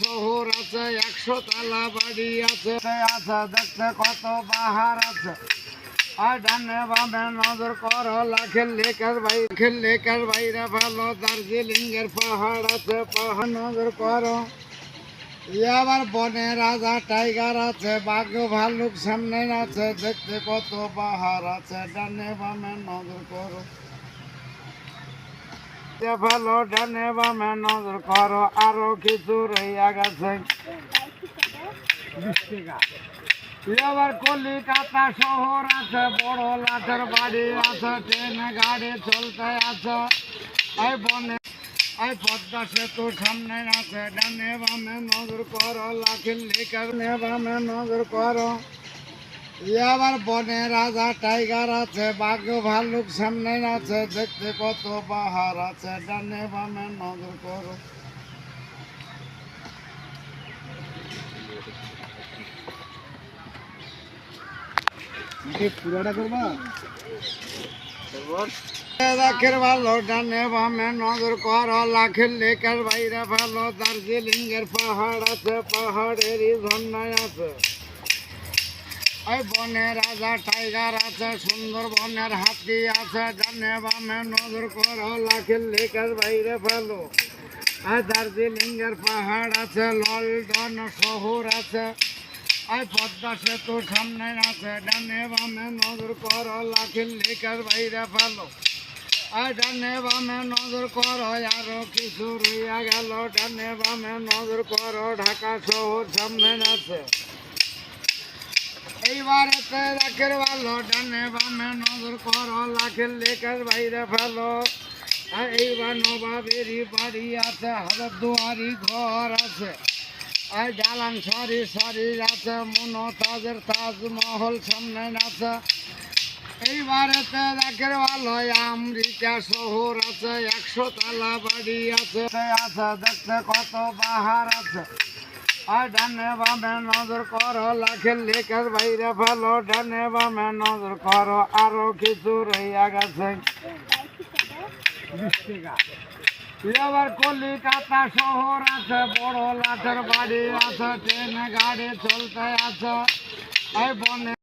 শহর আছে, একশো তালা বাড়ি আছে। আছে, দেখতে কত বাহার আছে। আর ডানে বামে নজর কর, লাখের লেকের লেকের বাইরে ভালো দার্জিলিং এর পাহাড় আছে, পাহাড় নজর করো। আবার বনে রাজা, টাইগার আছে, বাঘ ভালুক সামনে আছে, দেখতে কত পাহাড় আছে, ডানে বামে নজর করো। ভালো ডানে বামে নজর করো আরও কিছু রইয়া গেছে আবার কলিকাতা শহর আছে বড় লাঠের বাড়ি আছে ট্রেন গাড়ি চলতে আছে এই বনে এই পদ্মা সেতু সামনে আছে ডানে বামে নজর করো লাখির নে বামে নজর করো ই বনে রাজা টাইগার আছে, বাঘ ভালুক সামনে আছে, দেখতে কত বাহার আছে, ডানে বামে নজর করো। পুরাটা ভালো ডানে বামে নজর কর, লাখের লেকের বাইরে ভালো দার্জিলিং এর পাহাড় আছে, পাহাড়েরই ঝর্ণায় আছে। এই বনে রাজা টাইগার আছে সুন্দর বনের হাতি আছে ডানে বামে নজর কর লাখের লেকের বাইরে ভালো আর দার্জিলিং এর পাহাড় আছে, লন্ডন শহর আছে। এই পদ্মা সেতু সামনে আছে ডানে বামে নজর কর লাখের লেকের বাইরে ভালো আর ডানে বামে নজর কর, আরও কিছু রইয়া গেল। ডানে বামে নজর কর, ঢাকা শহর সামনে আছে। এইবারেতে রাখের ভালো, ডানে বামে নজর কর, লাখের লেকের বাইরে ফেলো। আর এইবার নবাবেরই বাড়ি আছে, হাজার দুয়ারি ঘর আছে। আর জালান সরি সরি আছে, মনতাজের তাজমহল সামনে আছে। এইবারেতে রাখের ভালো, আমেরিকা শহর আছে, একশো তালা বাড়ি আছে আছে, দেখতে কত বাহার আছে। আর ডানে বামে নজর করো লাখের লেখার বাইরে ফেলো। ডানে বামে নজর করো, আরও কিছু রইয়া গেছে। এবার কলিকাতা শহর আছে, বড় লাঠের বাড়ি আছে, ট্রেনে, গাড়ি চলতে আছে। এই বনে